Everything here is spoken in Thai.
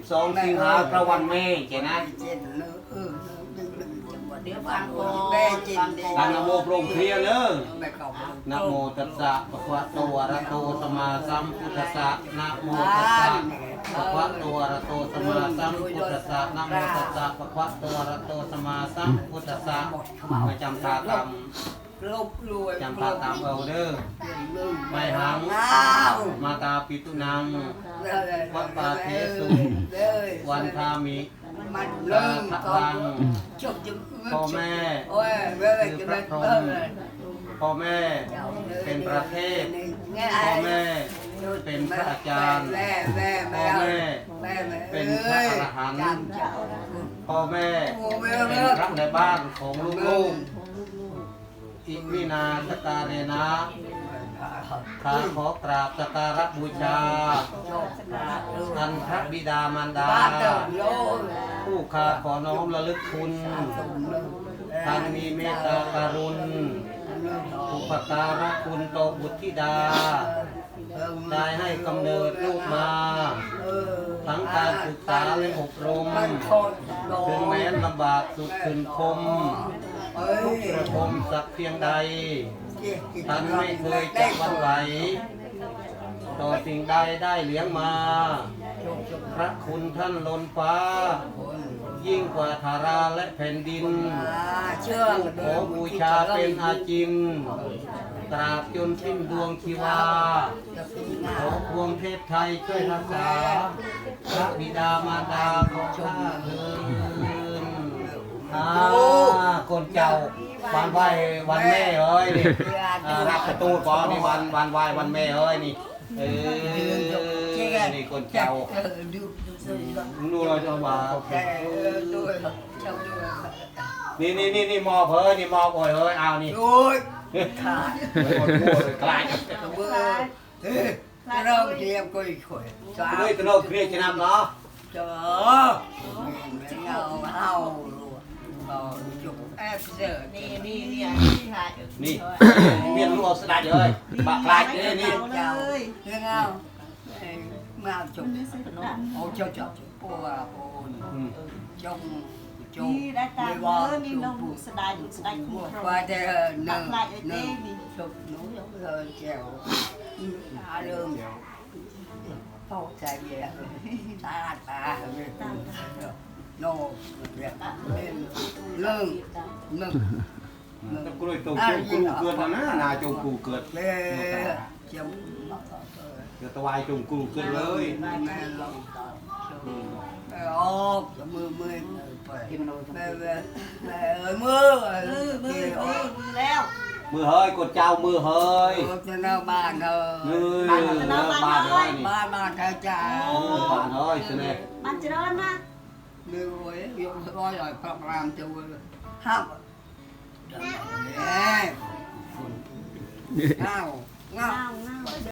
12สิงหาคมวันแม่เจนะเจ็ดเนอะเออดึงดึงจังหวะเดี๋เดี๋ยยววฟัฟังงก่ก่ออนนแม่จินเดีตั้งนะโมโปร่งเคลียร์เด้อไม่เข้าไปนะโมตัสสะภะคะวะโตอะระหะโตสัมมาสัมพุทธัสสะนะโมตัสสะภะคะวะโตอะระหะโตสัมมาสัมพุทธัสสะนะโมตัสสะภะคะวะโตอะระหะโตสัมมาสัมพุทธัสสะมาจำตาตามลบรวยจำตาตามเอาเด้อไม่หังอ้าวมาตา ปิตุนัง วัดป่าเทสุ วันทามิมันเริ่มก่อนจบจะพ่อแม่โอ้ยเว้ยจะไม่เพิ่มพ่อแม่เป็นประเทศพ่อแม่เป็นพระอาจารย์พ่อแม่เป็นพระอรหันต์พ่อแม่เป็นพระในบ้านของลูกๆอิมินาสกาเรนะ ข้าขอกราบสกการะบูชาท่านพระบิดามารดา ผู้ข้าขอน้อมระลึกคุณท่านมีเมตตาการุณอุปการะคุณต่อบุตรธิดา ได้ให้กำเนิดลูกมา ทั้งการศึกษาและอบรม ถึงแม้นลำบากสุดขืนคมทุกระทมสักเพียงใด ท่านไม่เคยจะวันไหวต่อสิ่งใดได้เลี้ยงมา พระคุณท่านล้นฟ้า ยิ่งกว่าธาราและแผ่นดิน เชื่อขอบูชาเป็นอาจิน ตราบจนสิ้นดวงชีวา ขอพวงเทพไทยช่วยรักษา พระบิดามารดาของข้าเถินอ่า คนเจ้าวันไหววันแม่เอ้ยนี่อ่ารับประตูก่อนนี่วันวันไหววันแม่เอ้ยนี่เออนี่คนเจ้า ดูเราจะมานี่นี่นี่นี่มอบเฮ้ยนี่มอบโอ้ยเฮ้ยเอานี่โอ้ยขาดไม่คนพูดเลยกลายเบื่อเฮ้ยเราเรียกก็อีกคนจ้าเฮ้ยตลกเครียดจะนำเนาะจ้าเงาเฮา เราจุกแอบเจอนี่นี่นี่ที่ถ่ายนี่เมียนลูกเอาสลัดเลยบากลายเลยนี่เจ้าเงาเงาจุกโอ้เจ้าจุกปัวปูนอืมจงจงนี่ได้ตามเออนี่น้องสดายสดายคู่ว่าแต่หนึ่งหนึ่งจุก หนูยกเลยเจ้าอาเริ่มเข้าใจเลยตาตาโน่เรื่องเรื่องหนึ่งแต่กูเลยตัวจงกูเกิดนะนาจงกูเกิดเล่จมเดี๋ยวตะวายจงกูเกิดเลยแม่ลงแม่ออกมือมือไปแม่แม่แม่เอ้ยมือมือมือมือมือแล้วมือเฮ้ยกดเจ้ามือเฮ้ยจะเน่าบ้านเออเฮ้ยเนื้อบ้านเฮ้ยนี่บ้านบ้านเธอจ้าเออบ้านเฮ้ยสิเนี่ยมันจะร้อนนะมือไว้ยก ร้อยโปรแกรมจะห้ามเฮ้ยเงาเงาเงาเงา